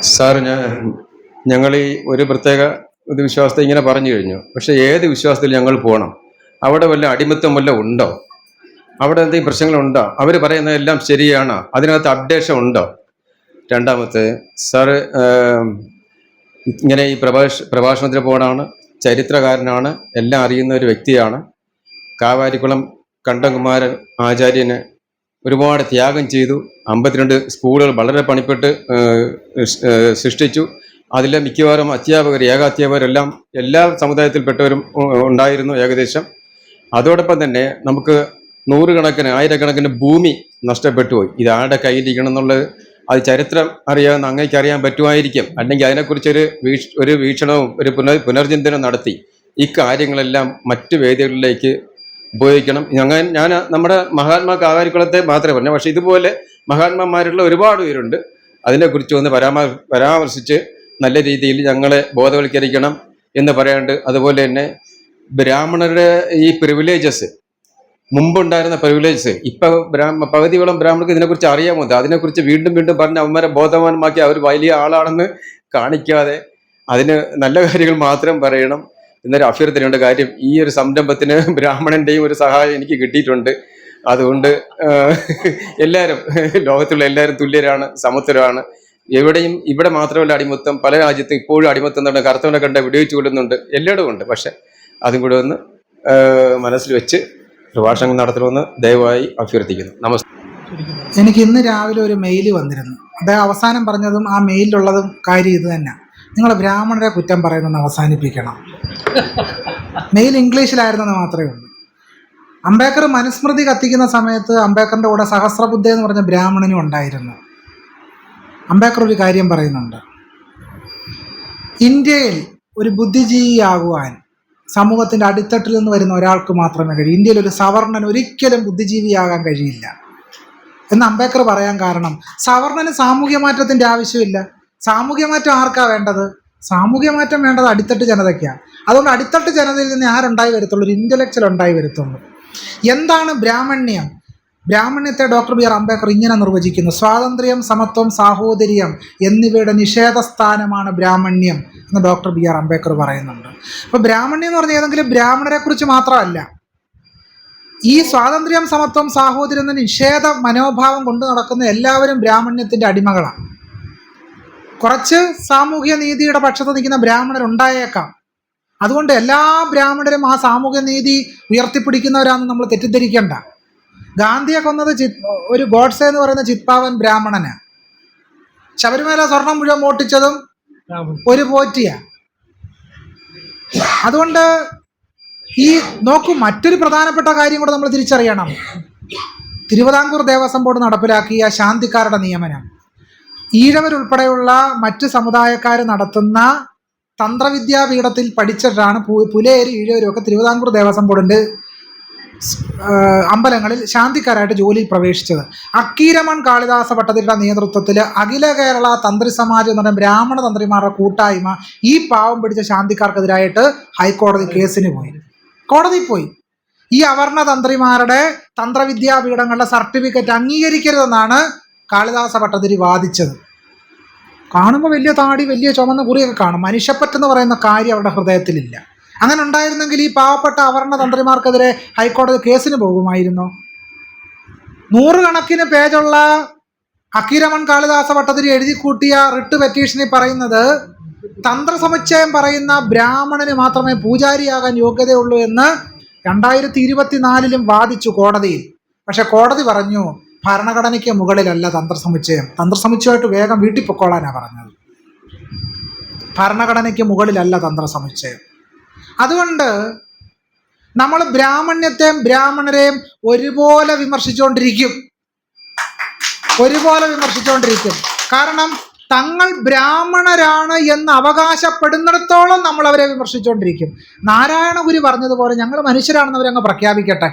Sir ഞാൻ ഞങ്ങൾ ഈ ഒരു പ്രത്യേക ഒരു വിശ്വാസത്തെ ഇങ്ങനെ പറഞ്ഞു കഴിഞ്ഞു. പക്ഷെ ഏത് വിശ്വാസത്തിൽ ഞങ്ങൾ പോകണം അവിടെ വല്ല അടിമത്തം വല്ല ഉണ്ടോ? അവിടെ എന്തെങ്കിലും പ്രശ്നങ്ങളുണ്ടോ? അവർ പറയുന്നതെല്ലാം ശരിയാണ്. അതിനകത്ത് അപ്ഡേഷൻ ഉണ്ടോ? രണ്ടാമത്തെ സാറ് ഇങ്ങനെ ഈ പ്രഭാഷ പ്രഭാഷണത്തിന് പോകണമാണ് ചരിത്രകാരനാണ് എല്ലാം അറിയുന്ന ഒരു വ്യക്തിയാണ്. കാവാരിക്കുളം കണ്ടകുമാരൻ ആചാര്യന് ഒരുപാട് ത്യാഗം ചെയ്തു. അമ്പത്തിരണ്ട് സ്കൂളുകൾ വളരെ പണിപ്പെട്ട് സൃഷ്ടിച്ചു. അതിലെ മിക്കവാറും അധ്യാപകർ ഏകാധ്യാപകരെല്ലാം എല്ലാ സമുദായത്തിൽപ്പെട്ടവരും ഉണ്ടായിരുന്നു ഏകദേശം. അതോടൊപ്പം തന്നെ നമുക്ക് നൂറുകണക്കിന് ആയിരക്കണക്കിന് ഭൂമി നഷ്ടപ്പെട്ടു പോയി. ഇത് ആരുടെ കയ്യിലിരിക്കണം എന്നുള്ളത് അത് ചരിത്രം അറിയാവുന്ന അങ്ങേക്ക് അറിയാൻ പറ്റുമായിരിക്കും. അല്ലെങ്കിൽ അതിനെക്കുറിച്ചൊരു വീക്ഷ ഒരു വീക്ഷണവും ഒരു പുനർ പുനർചിന്തനം നടത്തി. ഇക്കാര്യങ്ങളെല്ലാം മറ്റ് വേദികളിലേക്ക് ഉപയോഗിക്കണം. ഞങ്ങൾ ഞാൻ നമ്മുടെ മഹാത്മാ കാവാരിക്കുളത്തെ മാത്രമേ പറഞ്ഞു പക്ഷെ ഇതുപോലെ മഹാത്മാന്മാരുള്ള ഒരുപാട് പേരുണ്ട്. അതിനെക്കുറിച്ച് ഒന്ന് പരാമർ പരാമർശിച്ച് നല്ല രീതിയിൽ ഞങ്ങളെ ബോധവൽക്കരിക്കണം എന്ന് പറയാണ്ട് അതുപോലെ തന്നെ ബ്രാഹ്മണരുടെ ഈ പ്രിവിലേജസ് മുമ്പുണ്ടായിരുന്ന പ്രിവിലേജസ് ഇപ്പൊ ബ്രാഹ്മ പകുതിയോളം ബ്രാഹ്മണർക്ക് ഇതിനെക്കുറിച്ച് അറിയാമോ? അതിനെക്കുറിച്ച് വീണ്ടും വീണ്ടും പറഞ്ഞ് അവന്മാരെ ബോധവാന്മാക്കി അവർ വലിയ ആളാണെന്ന് കാണിക്കാതെ അതിന് നല്ല കാര്യങ്ങൾ മാത്രം പറയണം. എന്നൊരു അഭ്യർത്ഥനയുണ്ട് കാര്യം ഈ ഒരു സംരംഭത്തിന് ബ്രാഹ്മണന്റെയും ഒരു സഹായം എനിക്ക് കിട്ടിയിട്ടുണ്ട്. അതുകൊണ്ട് എല്ലാവരും ലോകത്തുള്ള എല്ലാവരും തുല്യരാണ് സമത്വരാണ്. എവിടെയും ഇവിടെ മാത്രമല്ല അടിമത്തം പല രാജ്യത്തും ഇപ്പോഴും അടിമത്തം തന്നെ കറുത്തവനെ കണ്ട വെടിവെച്ച് കൊല്ലുന്നുണ്ട്. എല്ലായിടവും ഉണ്ട്. പക്ഷെ അതും കൂടെ ഒന്ന് മനസ്സിൽ വെച്ച് പ്രഭാഷണങ്ങൾ നടത്തണമെന്ന് ദയവായി അഭ്യർത്ഥിക്കുന്നു. നമസ്കാരം എനിക്ക് ഇന്ന് രാവിലെ ഒരു മെയിൽ വന്നിരുന്നു. അദ്ദേഹം അവസാനം പറഞ്ഞതും ആ മെയിലുള്ളതും കാര്യം ഇത് തന്നെ നിങ്ങൾ ബ്രാഹ്മണരെ കുറ്റം പറയുന്നത് അവസാനിപ്പിക്കണം. മെയിൽ ഇംഗ്ലീഷിലായിരുന്നെന്ന് മാത്രമേ ഉള്ളൂ. അംബേദ്കർ മനുസ്മൃതി കത്തിക്കുന്ന സമയത്ത് അംബേദ്കറിന്റെ കൂടെ സഹസ്രബുദ്ധ എന്ന് പറഞ്ഞ ബ്രാഹ്മണനും ഉണ്ടായിരുന്നു. അംബേദ്കർ ഒരു കാര്യം പറയുന്നുണ്ട്. ഇന്ത്യയിൽ ഒരു ബുദ്ധിജീവിയാകുവാൻ സമൂഹത്തിന്റെ അടിത്തട്ടിൽ നിന്ന് വരുന്ന ഒരാൾക്ക് മാത്രമേ കഴിയൂ. ഇന്ത്യയിൽ ഒരു സവർണൻ ഒരിക്കലും ബുദ്ധിജീവിയാകാൻ കഴിയില്ല. എന്ന് അംബേദ്കർ പറയാൻ കാരണം സവർണന് സാമൂഹ്യ മാറ്റത്തിന്റെ ആവശ്യമില്ല. സാമൂഹ്യ മാറ്റം ആർക്കാ വേണ്ടത്? സാമൂഹ്യ മാറ്റം വേണ്ടത് അടിത്തട്ട് ജനതയ്ക്കാണ് അതുകൊണ്ട് അടിത്തട്ട് ജനതയിൽ നിന്ന് ആരുണ്ടായി വരത്തുള്ളൂ? ഒരു ഇന്റലക്ച്വൽ ഉണ്ടായി വരത്തുള്ളൂ. എന്താണ് ബ്രാഹ്മണ്യം? ബ്രാഹ്മണ്യത്തെ ഡോക്ടർ ബി ആർ അംബേദ്കർ ഇങ്ങനെ നിർവചിക്കുന്നു. സ്വാതന്ത്ര്യം സമത്വം സാഹോദര്യം എന്നിവയുടെ നിഷേധസ്ഥാനമാണ് ബ്രാഹ്മണ്യം എന്ന് ഡോക്ടർ ബി ആർ അംബേദ്കർ പറയുന്നുണ്ട്. അപ്പോൾ ബ്രാഹ്മണ്യം എന്ന് പറഞ്ഞാൽ ഏതെങ്കിലും ബ്രാഹ്മണരെക്കുറിച്ച് മാത്രമല്ല. ഈ സ്വാതന്ത്ര്യം സമത്വം സാഹോദര്യം എന്ന നിഷേധ മനോഭാവം കൊണ്ടു നടക്കുന്ന എല്ലാവരും ബ്രാഹ്മണ്യത്തിന്റെ അടിമകളാണ് കുറച്ച് സാമൂഹ്യ നീതിയുടെ പക്ഷത്ത് നിൽക്കുന്ന ബ്രാഹ്മണർ ഉണ്ടായേക്കാം അതുകൊണ്ട് എല്ലാ ബ്രാഹ്മണരും ആ സാമൂഹ്യ നീതി ഉയർത്തിപ്പിടിക്കുന്നവരാണെന്ന് നമ്മൾ തെറ്റിദ്ധരിക്കേണ്ട. ഗാന്ധിയെ കൊന്നത് ചിത് ഒരു ഗോഡ്സെ എന്ന് പറയുന്ന ചിത്പാവൻ ബ്രാഹ്മണന്. ശബരിമല സ്വർണം മുഴുവൻ മോട്ടിച്ചതും ഒരു പോറ്റിയ. അതുകൊണ്ട് ഈ നോക്കൂ മറ്റൊരു പ്രധാനപ്പെട്ട കാര്യം കൂടെ നമ്മൾ തിരിച്ചറിയണം. തിരുവിതാംകൂർ ദേവസ്വം ബോർഡ് നടപ്പിലാക്കിയ ശാന്തിക്കാരുടെ നിയമനം. ഈഴവരുൾപ്പെടെയുള്ള മറ്റ് സമുദായക്കാർ നടത്തുന്ന തന്ത്രവിദ്യാപീഠത്തിൽ പഠിച്ചിട്ടാണ് പു- പുലയേരി ഈഴവരുമൊക്കെ തിരുവിതാംകൂർ ദേവസ്വം ബോർഡിന്റെ അമ്പലങ്ങളിൽ ശാന്തിക്കാരായിട്ട് ജോലിയിൽ പ്രവേശിച്ചത്. അക്കീരമൺ കാളിദാസ ഭട്ടതിരിയുടെ നേതൃത്വത്തിൽ അഖില കേരള തന്ത്രി സമാജം എന്ന് പറഞ്ഞ ബ്രാഹ്മണ തന്ത്രിമാരുടെ കൂട്ടായ്മ ഈ പാവം പിടിച്ച ശാന്തിക്കാർക്കെതിരായിട്ട് ഹൈക്കോടതി കേസിന് പോയി. കോടതി പോയി. ഈ അവർണ തന്ത്രിമാരുടെ തന്ത്രവിദ്യാപീഠങ്ങളുടെ സർട്ടിഫിക്കറ്റ് അംഗീകരിക്കരുതെന്നാണ് കാളിദാസ ഭട്ടതിരി വാദിച്ചത്. കാണുമ്പോൾ വലിയ താടി വലിയ ചുമന്ന കുറിയൊക്കെ കാണും. മനുഷ്യപ്പറ്റെന്ന് പറയുന്ന കാര്യം അവരുടെ ഹൃദയത്തിലില്ല. അങ്ങനെ ഉണ്ടായിരുന്നെങ്കിൽ ഈ പാവപ്പെട്ട അവർണ തന്ത്രിമാർക്കെതിരെ ഹൈക്കോടതി കേസിന് പോകുമായിരുന്നു? നൂറുകണക്കിന് പേജുള്ള അക്കിരമൺ കാളിദാസ ഭട്ടതിരി എഴുതി കൂട്ടിയ റിട്ട് പെറ്റീഷനിൽ പറയുന്നത് തന്ത്രസമുച്ചയം പറയുന്ന ബ്രാഹ്മണന് മാത്രമേ പൂജാരിയാകാൻ യോഗ്യതയുള്ളൂ എന്ന് രണ്ടായിരത്തി ഇരുപത്തിനാലിലും വാദിച്ചു കോടതിയിൽ. പക്ഷെ കോടതി പറഞ്ഞു ഭരണഘടനയ്ക്ക് മുകളിലല്ല തന്ത്രസമുച്ചയം. തന്ത്രസമുച്ചയമായിട്ട് വേഗം വീട്ടിൽ പൊക്കോളാനാണ് പറഞ്ഞത്. ഭരണഘടനയ്ക്ക് മുകളിലല്ല തന്ത്രസമുച്ചയം. അതുകൊണ്ട് നമ്മൾ ബ്രാഹ്മണ്യത്തെയും ബ്രാഹ്മണരെയും ഒരുപോലെ വിമർശിച്ചുകൊണ്ടിരിക്കും ഒരുപോലെ വിമർശിച്ചുകൊണ്ടിരിക്കും കാരണം തങ്ങൾ ബ്രാഹ്മണരാണ് എന്ന് അവകാശപ്പെടുന്നിടത്തോളം നമ്മൾ അവരെ വിമർശിച്ചുകൊണ്ടിരിക്കും നാരായണ ഗുരു പറഞ്ഞതുപോലെ ഞങ്ങൾ മനുഷ്യരാണെന്ന് അവരങ്ങ് പ്രഖ്യാപിക്കട്ടെ.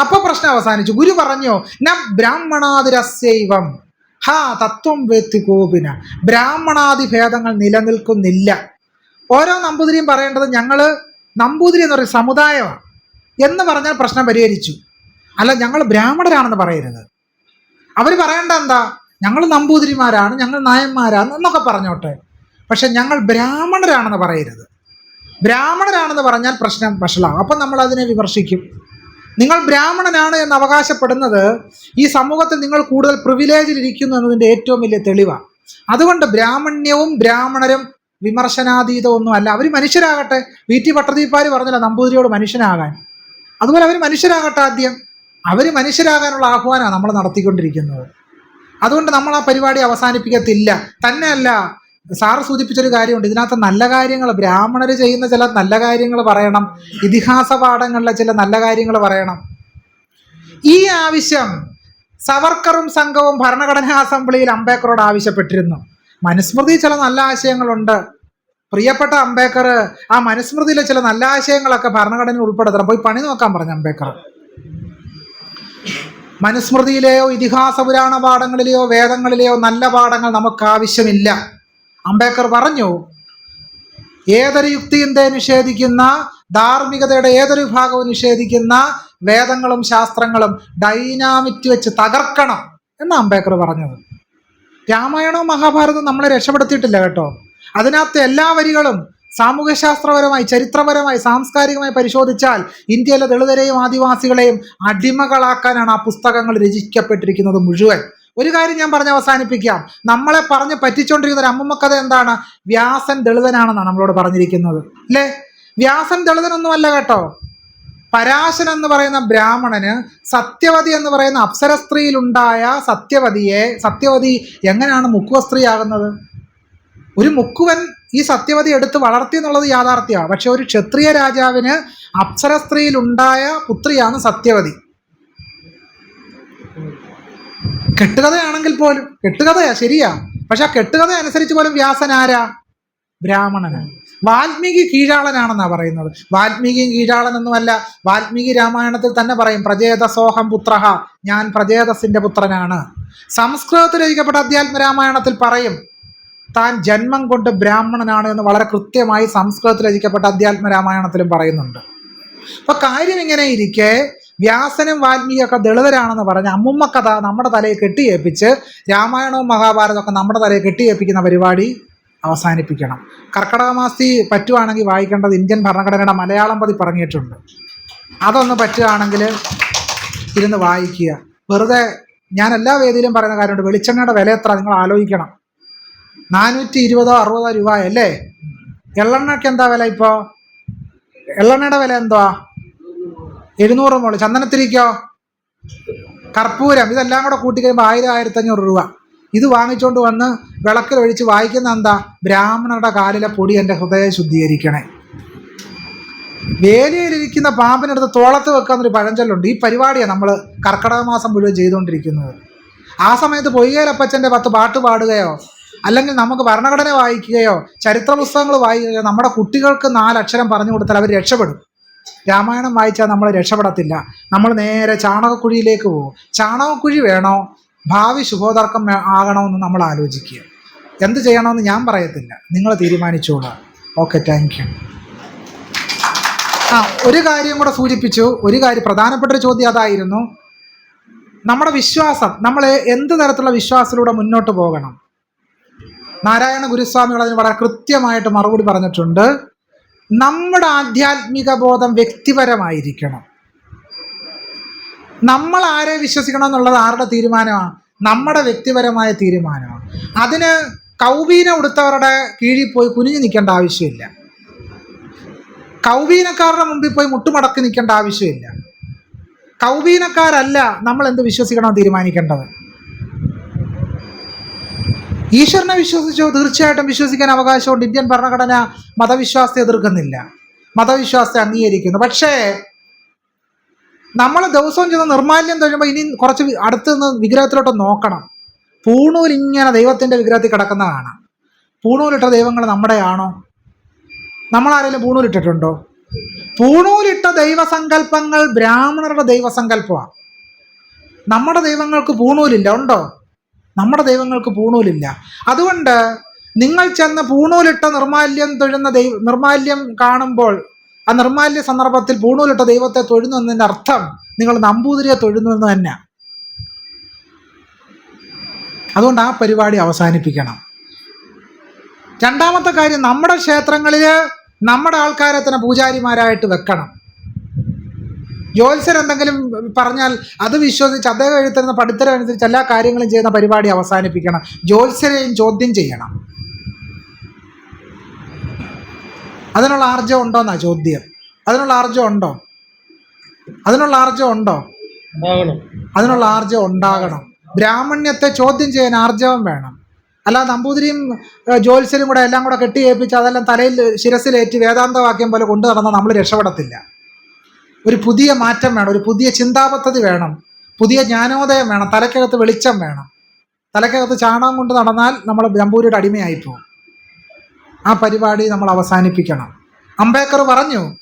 അപ്പൊ പ്രശ്നം അവസാനിച്ചു. ഗുരു പറഞ്ഞു ന ബ്രാഹ്മണാതിരസൈവം ഹാ തത്വം വേത്തി കോപിന ബ്രാഹ്മണാദി ഭേദങ്ങൾ നിലനിൽക്കുന്നില്ല. ഓരോ നമ്പൂതിരിയും പറയേണ്ടത് ഞങ്ങൾ നമ്പൂതിരി എന്ന് പറയുന്ന സമുദായമാണ് എന്ന് പറഞ്ഞാൽ പ്രശ്നം പരിഹരിച്ചു. അല്ല ഞങ്ങൾ ബ്രാഹ്മണരാണെന്ന് പറയരുത്. അവർ പറയേണ്ട എന്താ? ഞങ്ങൾ നമ്പൂതിരിമാരാണ് ഞങ്ങൾ നായന്മാരാണ് എന്നൊക്കെ പറഞ്ഞോട്ടെ. പക്ഷെ ഞങ്ങൾ ബ്രാഹ്മണരാണെന്ന് പറയരുത്. ബ്രാഹ്മണരാണെന്ന് പറഞ്ഞാൽ പ്രശ്നം വഷളാകും അപ്പം നമ്മൾ അതിനെ വിമർശിക്കും. നിങ്ങൾ ബ്രാഹ്മണനാണ് എന്ന് അവകാശപ്പെടുന്നത് ഈ സമൂഹത്തിൽ നിങ്ങൾ കൂടുതൽ പ്രിവിലേജിൽ ഇരിക്കുന്നു എന്നതിന്റെ ഏറ്റവും വലിയ തെളിവാണ്. അതുകൊണ്ട് ബ്രാഹ്മണ്യവും ബ്രാഹ്മണരും വിമർശനാതീതമൊന്നും അല്ല. അവർ മനുഷ്യരാകട്ടെ. വി ടി പട്ടദീപ്പാർ പറഞ്ഞില്ല നമ്പൂതിരിയോട് മനുഷ്യനാകാൻ. അതുപോലെ അവർ മനുഷ്യരാകട്ടെ ആദ്യം. അവർ മനുഷ്യരാകാനുള്ള ആഹ്വാനമാണ് നമ്മൾ നടത്തിക്കൊണ്ടിരിക്കുന്നത്. അതുകൊണ്ട് നമ്മൾ ആ പരിപാടി അവസാനിപ്പിക്കത്തില്ല. തന്നെയല്ല സാറ് സൂചിപ്പിച്ചൊരു കാര്യമുണ്ട്. ഇതിനകത്ത് നല്ല കാര്യങ്ങൾ ബ്രാഹ്മണർ ചെയ്യുന്ന ചില നല്ല കാര്യങ്ങൾ പറയണം ഇതിഹാസ പാഠങ്ങളിലെ ചില നല്ല കാര്യങ്ങൾ പറയണം. ഈ ആവശ്യം സവർക്കറും സംഘവും ഭരണഘടനാ അസംബ്ലിയിൽ അംബേദ്കറോട് ആവശ്യപ്പെട്ടിരുന്നു. മനുസ്മൃതി ചില നല്ല ആശയങ്ങളുണ്ട്. പ്രിയപ്പെട്ട അംബേദ്കർ ആ മനുസ്മൃതിയിലെ ചില നല്ല ആശയങ്ങളൊക്കെ ഭരണഘടനയിൽ ഉൾപ്പെടുത്തണം. പോയി പണി നോക്കാൻ പറഞ്ഞു അംബേദ്കർ. മനുസ്മൃതിയിലെയോ ഇതിഹാസ പുരാണ പാഠങ്ങളിലെയോ വേദങ്ങളിലെയോ നല്ല പാഠങ്ങൾ നമുക്ക് ആവശ്യമില്ല അംബേദ്കർ പറഞ്ഞു ഏതൊരു യുക്തിയത്തെ നിഷേധിക്കുന്ന ധാർമ്മികതയുടെ ഏതൊരു വിഭാഗവും നിഷേധിക്കുന്ന വേദങ്ങളും ശാസ്ത്രങ്ങളും ഡൈനാമിറ്റ് വെച്ച് തകർക്കണം എന്ന് അംബേദ്കർ പറഞ്ഞത്. രാമായണവും മഹാഭാരതവും നമ്മളെ രക്ഷപ്പെടുത്തിയിട്ടില്ല കേട്ടോ. അതിനകത്ത് എല്ലാ വരികളും സാമൂഹ്യശാസ്ത്രപരമായി ചരിത്രപരമായി സാംസ്കാരികമായി പരിശോധിച്ചാൽ ഇന്ത്യയിലെ ദളിതരെയും ആദിവാസികളെയും അടിമകളാക്കാനാണ് ആ പുസ്തകങ്ങൾ രചിക്കപ്പെട്ടിരിക്കുന്നത് മുഴുവൻ. ഒരു കാര്യം ഞാൻ പറഞ്ഞ് അവസാനിപ്പിക്കാം. നമ്മളെ പറഞ്ഞ് പറ്റിച്ചുകൊണ്ടിരിക്കുന്ന ഒരു അമ്മമ്മ കഥ എന്താണ്? വ്യാസൻ ദളിതനാണെന്നാണ് നമ്മളോട് പറഞ്ഞിരിക്കുന്നത്. അല്ലേ വ്യാസൻ ദളിതനൊന്നുമല്ല കേട്ടോ. പരാശൻ എന്ന് പറയുന്ന ബ്രാഹ്മണന് സത്യവതി എന്ന് പറയുന്ന അപ്സര സ്ത്രീയിലുണ്ടായ സത്യവതിയെ സത്യവതി എങ്ങനെയാണ് മുക്കുവ സ്ത്രീയാകുന്നത്? ഒരു മുക്കുവൻ ഈ സത്യവതി എടുത്ത് വളർത്തി എന്നുള്ളത് യാഥാർത്ഥ്യമാണ്. പക്ഷെ ഒരു ക്ഷത്രിയ രാജാവിന് അപ്സര സ്ത്രീയിലുണ്ടായ പുത്രിയാണ് സത്യവതി. കെട്ടുകഥയാണെങ്കിൽ പോലും കെട്ടുകഥയാ ശരിയാ. പക്ഷെ ആ കെട്ടുകഥ അനുസരിച്ച് പോലും വ്യാസൻ ആരാ? ബ്രാഹ്മണനാണ്. വാൽമീകി കീഴാളനാണെന്നാ പറയുന്നത്. വാൽമീകിയും കീഴാളനൊന്നുമല്ല വാൽമീകി രാമായണത്തിൽ തന്നെ പറയും പ്രജേതസോഹം പുത്രഹ ഞാൻ പ്രജേതസിന്റെ പുത്രനാണ്. സംസ്കൃതത്തിൽ രചിക്കപ്പെട്ട അധ്യാത്മ രാമായണത്തിൽ പറയും താൻ ജന്മം കൊണ്ട് ബ്രാഹ്മണനാണ് എന്ന് വളരെ കൃത്യമായി സംസ്കൃതത്തിൽ രചിക്കപ്പെട്ട അധ്യാത്മ രാമായണത്തിലും പറയുന്നുണ്ട്. അപ്പൊ കാര്യം ഇങ്ങനെ ഇരിക്കെ വ്യാസനും വാൽമീകിയൊക്കെ ദളിതരാണെന്ന് പറഞ്ഞ് അമ്മുമ്മ കഥ നമ്മുടെ തലയിൽ കെട്ടിയേപ്പിച്ച് രാമായണവും മഹാഭാരതമൊക്കെ നമ്മുടെ തലയിൽ കെട്ടിയേപ്പിക്കുന്ന പരിപാടി അവസാനിപ്പിക്കണം. കർക്കടക മാസി പറ്റുവാണെങ്കിൽ വായിക്കേണ്ടത് ഇന്ത്യൻ ഭരണഘടനയുടെ മലയാളം പതി പറഞ്ഞിട്ടുണ്ട്. അതൊന്ന് പറ്റുകയാണെങ്കിൽ ഇരുന്ന് വായിക്കുക. വെറുതെ ഞാൻ എല്ലാ വേദിയിലും പറയുന്ന കാര്യമുണ്ട്. വെളിച്ചെണ്ണയുടെ വില എത്ര? നിങ്ങൾ ആലോചിക്കണം. നാനൂറ്റി ഇരുപതോ അറുപതോ രൂപ അല്ലേ? എള്ളെണ്ണയ്ക്ക് എന്താ വില ഇപ്പോൾ എള്ളെണ്ണയുടെ വില എന്തുവാ? എഴുന്നൂറ് മുകളിൽ. ചന്ദനത്തിരിക്കോ? കർപ്പൂരം. ഇതെല്ലാം കൂടെ കൂട്ടി കഴിയുമ്പോൾ ആയിരം ആയിരത്തഞ്ഞൂറ് രൂപ. ഇത് വാങ്ങിച്ചുകൊണ്ട് വന്ന് വിളക്കിൽ ഒഴിച്ച് വായിക്കുന്ന എന്താ? ബ്രാഹ്മണരുടെ കാലിലെ പൊടി എന്റെ ഹൃദയം ശുദ്ധീകരിക്കണേ. വേലിയിലിരിക്കുന്ന പാമ്പിനടുത്ത് തോളത്ത് വെക്കാന്നൊരു പഴഞ്ചൊല്ലുണ്ട്. ഈ പരിപാടിയാണ് നമ്മൾ കർക്കിടക മാസം മുഴുവൻ ചെയ്തുകൊണ്ടിരിക്കുന്നത്. ആ സമയത്ത് പൊയ്യേലപ്പച്ചന്റെ പത്ത് പാട്ട് പാടുകയോ അല്ലെങ്കിൽ നമുക്ക് ഭരണഘടന വായിക്കുകയോ ചരിത്ര പുസ്തകങ്ങൾ വായിക്കുകയോ നമ്മുടെ കുട്ടികൾക്ക് നാലക്ഷരം പറഞ്ഞു കൊടുത്താൽ അവർ രക്ഷപ്പെടും. രാമായണം വായിച്ചാൽ നമ്മൾ രക്ഷപ്പെടത്തില്ല. നമ്മൾ നേരെ ചാണകക്കുഴിയിലേക്ക് പോകും. ചാണകക്കുഴി വേണോ? ഭാവി ശുഭോതർക്കം ആകണമെന്ന് നമ്മൾ ആലോചിക്കുക. എന്ത് ചെയ്യണമെന്ന് ഞാൻ പറയത്തില്ല. നിങ്ങൾ തീരുമാനിച്ചോളാം. ഓക്കെ താങ്ക് യു ആ ഒരു കാര്യം കൂടെ സൂചിപ്പിച്ചു. ഒരു കാര്യം പ്രധാനപ്പെട്ട ഒരു ചോദ്യം അതായിരുന്നു. നമ്മുടെ വിശ്വാസം നമ്മൾ എന്ത് തരത്തിലുള്ള വിശ്വാസത്തിലൂടെ മുന്നോട്ട് പോകണം? നാരായണ ഗുരുസ്വാമികൾ അതിന് വളരെ കൃത്യമായിട്ട് മറുപടി പറഞ്ഞിട്ടുണ്ട്. നമ്മുടെ ആധ്യാത്മിക ബോധം വ്യക്തിപരമായിരിക്കണം. നമ്മൾ ആരെ വിശ്വസിക്കണം എന്നുള്ളത് ആരുടെ തീരുമാനമാണ് നമ്മുടെ വ്യക്തിപരമായ തീരുമാനമാണ് അതിന് കൗബീന ഉടുത്തവരുടെ കീഴിൽ പോയി കുനിഞ്ഞു നിൽക്കേണ്ട ആവശ്യമില്ല. കൗബീനക്കാരുടെ മുമ്പിൽ പോയി മുട്ടുമടക്കി നിൽക്കേണ്ട ആവശ്യമില്ല. കൗബീനക്കാരല്ല നമ്മൾ എന്ത് വിശ്വസിക്കണം തീരുമാനിക്കേണ്ടത്? ഈശ്വരനെ വിശ്വസിച്ചോ തീർച്ചയായിട്ടും വിശ്വസിക്കാൻ അവകാശമുണ്ട്. ഇന്ത്യൻ ഭരണഘടന മതവിശ്വാസത്തെ എതിർക്കുന്നില്ല. മതവിശ്വാസത്തെ അംഗീകരിക്കുന്നു. പക്ഷേ നമ്മൾ ദിവസവും ചെന്ന് നിർമാല്യം തൊഴുമ്പോൾ ഇനി കുറച്ച് അടുത്ത് നിന്ന് വിഗ്രഹത്തിലോട്ട് നോക്കണം. പൂണൂൽ ഇങ്ങനെ ദൈവത്തിന്റെ വിഗ്രഹത്തിൽ കിടക്കുന്ന കാണാം പൂണൂലിട്ട ദൈവങ്ങൾ നമ്മുടെയാണോ? നമ്മൾ ആരെങ്കിലും പൂണൂലിട്ടിട്ടുണ്ടോ? പൂണൂലിട്ട ദൈവസങ്കല്പങ്ങൾ ബ്രാഹ്മണരുടെ ദൈവസങ്കല്പമാണ്. നമ്മുടെ ദൈവങ്ങൾക്ക് പൂണൂലില്ല ഉണ്ടോ? നമ്മുടെ ദൈവങ്ങൾക്ക് പൂണൂലില്ല. അതുകൊണ്ട് നിങ്ങൾ ചെന്ന് പൂണൂലിട്ട നിർമാല്യം തൊഴുന്ന ദൈവ നിർമാല്യം കാണുമ്പോൾ ആ നിർമാല്യ സന്ദർഭത്തിൽ പൂണൂലിട്ട ദൈവത്തെ തൊഴുന്നു എന്നതിന്റെ അർത്ഥം നിങ്ങൾ നമ്പൂതിരിയെ തൊഴുന്നു എന്ന് തന്നെ അതുകൊണ്ട് ആ പരിപാടി അവസാനിപ്പിക്കണം. രണ്ടാമത്തെ കാര്യം നമ്മുടെ ക്ഷേത്രങ്ങളിൽ നമ്മുടെ ആൾക്കാരെ തന്നെ പൂജാരിമാരായിട്ട് വെക്കണം. ജ്യോത്സ്യർ എന്തെങ്കിലും പറഞ്ഞാൽ അത് വിശ്വസിച്ച് അദ്ദേഹം എഴുത്തുന്ന പഠിത്തരം അനുസരിച്ച് എല്ലാ കാര്യങ്ങളും ചെയ്യുന്ന പരിപാടി അവസാനിപ്പിക്കണം. ജ്യോത്സ്യരെയും ചോദ്യം ചെയ്യണം. അതിനുള്ള ആർജവം ഉണ്ടോന്നാ ചോദ്യം? അതിനുള്ള ആർജം ഉണ്ടോ? അതിനുള്ള ആർജം ഉണ്ടോ? അതിനുള്ള ആർജം ഉണ്ടാകണം. ബ്രാഹ്മണ്യത്തെ ചോദ്യം ചെയ്യാൻ ആർജവം വേണം. അല്ലാതെ നമ്പൂതിരിയും ജോത്സ്യരും കൂടെ എല്ലാം കൂടെ കെട്ടിയേപ്പിച്ച് അതെല്ലാം തലയിൽ ശിരസിലേറ്റ് വേദാന്തവാക്യം പോലെ കൊണ്ടു നടന്നാൽ നമ്മൾ രക്ഷപ്പെടത്തില്ല. ഒരു പുതിയ മാറ്റം വേണം ഒരു പുതിയ ചിന്താപദ്ധതി വേണം പുതിയ ജ്ഞാനോദയം വേണം തലക്കകത്ത് വെളിച്ചം വേണം. തലക്കകത്ത് ചാണകം കൊണ്ട് നടന്നാൽ നമ്മൾ ജമ്പൂരിയുടെ അടിമയായി പോകും. ആ പരിപാടി നമ്മൾ അവസാനിപ്പിക്കണം. അംബേദ്കർ പറഞ്ഞു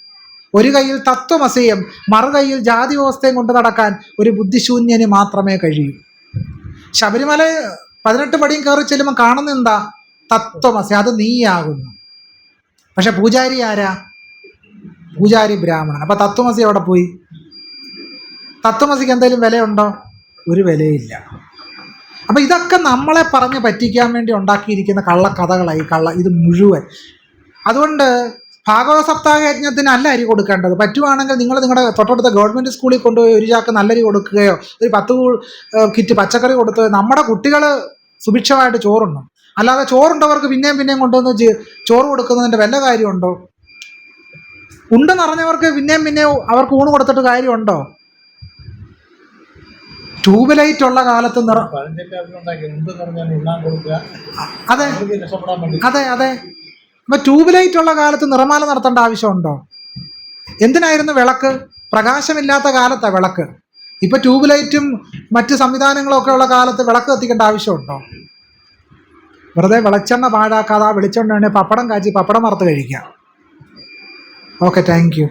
ഒരു കയ്യിൽ തത്വമസയും മറുകൈയിൽ ജാതി വ്യവസ്ഥയും കൊണ്ട് നടക്കാൻ ഒരു ബുദ്ധിശൂന്യന് മാത്രമേ കഴിയൂ. ശബരിമല പതിനെട്ട് പടിയും കയറി ചെല്ലുമ്പോൾ കാണുന്ന എന്താ? തത്വമസി അത് നീയാകുന്നു. പക്ഷെ പൂജാരി ആരാ? പൂജാരി ബ്രാഹ്മണൻ. അപ്പൊ തത്വമസി എവിടെ പോയി? തത്വമസിക്ക് എന്തെങ്കിലും വിലയുണ്ടോ? ഒരു വിലയില്ല. അപ്പൊ ഇതൊക്കെ നമ്മളെ പറഞ്ഞ് പറ്റിക്കാൻ വേണ്ടി ഉണ്ടാക്കിയിരിക്കുന്ന കള്ളക്കഥകളായി കള്ള ഇത് മുഴുവൻ. അതുകൊണ്ട് ഭാഗവത സപ്താഹ യജ്ഞത്തിന് അല്ല അരി കൊടുക്കേണ്ടത്. പറ്റുവാണെങ്കിൽ നിങ്ങൾ നിങ്ങളുടെ തൊട്ടടുത്ത ഗവൺമെന്റ് സ്കൂളിൽ കൊണ്ടുപോയി ഒരു ചാക്ക് നല്ലരി കൊടുക്കുകയോ ഒരു പത്ത് കിറ്റ് പച്ചക്കറി കൊടുത്ത് നമ്മുടെ കുട്ടികൾ സുഭിക്ഷമായിട്ട് ചോറുണ്ണും. അല്ലാതെ ചോറുണ്ടവർക്ക് പിന്നെയും പിന്നെയും കൊണ്ടുവന്ന് ചോറ് കൊടുക്കുന്നതിന്റെ വല്ല കാര്യമുണ്ടോ? ഉണ്ട് അറിഞ്ഞവർക്ക് പിന്നെയും പിന്നെയും അവർക്ക് ഊണ് കൊടുത്തിട്ട് കാര്യമുണ്ടോ? ട്യൂബ് ലൈറ്റ് ഉള്ള കാലത്ത് നിറ അതെ. അതെ അതെ. അപ്പൊ ട്യൂബ് ലൈറ്റ് ഉള്ള കാലത്ത് നിറമാല നടത്തേണ്ട ആവശ്യമുണ്ടോ? എന്തിനായിരുന്നു വിളക്ക്? പ്രകാശമില്ലാത്ത കാലത്താ വിളക്ക്. ഇപ്പൊ ട്യൂബ് ലൈറ്റും മറ്റ് സംവിധാനങ്ങളും ഒക്കെ ഉള്ള കാലത്ത് വിളക്ക് കത്തിക്കേണ്ട ആവശ്യമുണ്ടോ? വെറുതെ വെളിച്ചെണ്ണ പാഴാക്കാതെ ആ വെളിച്ചെണ്ണ പപ്പടം കാച്ചി പപ്പടം വറുത്ത് കഴിക്കാം ഓക്കെ താങ്ക് യു